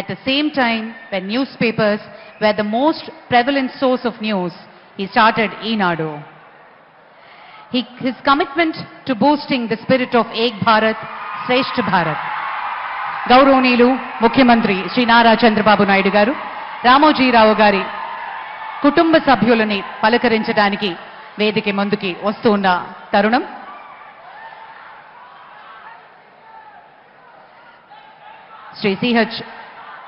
At the same time, when newspapers were the most prevalent source of news, he started Enado. He, his commitment to boosting the spirit of Ek Bharat, Sreshth Bharat. గౌరవనీయులు ముఖ్యమంత్రి శ్రీ నారా చంద్రబాబు నాయుడు గారు రామోజీరావు గారి కుటుంబ సభ్యులని పలకరించడానికి వేదిక ముందుకి వస్తూ ఉన్న తరుణం Shri CH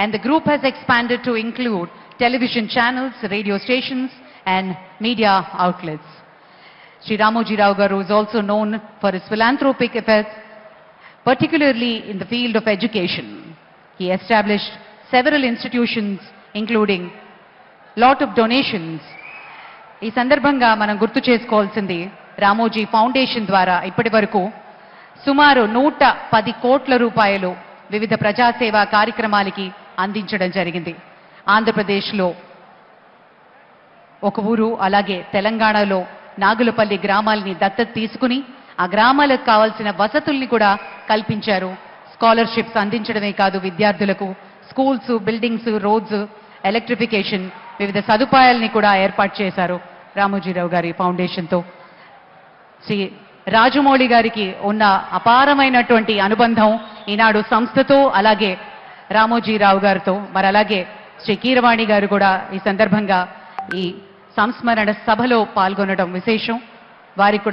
And the group has expanded to include television channels, radio stations, and media outlets. Sri Ramoji Rao Garu is also known for his philanthropic efforts, particularly in the field of education. He established several institutions, including lot of donations ఈ సందర్భంగా మనం గుర్తు చేసుకోవాల్సింది Ramoji foundation ద్వారా ఇప్పటి వరకు సుమారు నూట పది కోట్ల రూపాయలు వివిధ ప్రజాసేవా కార్యక్రమాలకి అందించడం జరిగింది. ఆంధ్రప్రదేశ్లో ఒక ఊరు అలాగే తెలంగాణలో నాగులపల్లి గ్రామాల్ని దత్తత తీసుకుని ఆ గ్రామాలకు కావాల్సిన వసతుల్ని కూడా కల్పించారు. స్కాలర్షిప్స్ అందించడమే కాదు విద్యార్థులకు. స్కూల్స్ బిల్డింగ్స్ రోడ్స్ ఎలక్ట్రిఫికేషన్ వివిధ సదుపాయాల్ని కూడా ఏర్పాటు చేశారు రామోజీరావు గారి ఫౌండేషన్తో. శ్రీ రాజమౌళి గారికి ఉన్న అపారమైనటువంటి అనుబంధం ఈనాడు సంస్థతో అలాగే రామోజీరావు గారితో మరి అలాగే శ్రీ కీరవాణి గారు కూడా ఈ సందర్భంగా ఈ సంస్మరణ సభలో పాల్గొనడం విశేషం. వారికి కూడా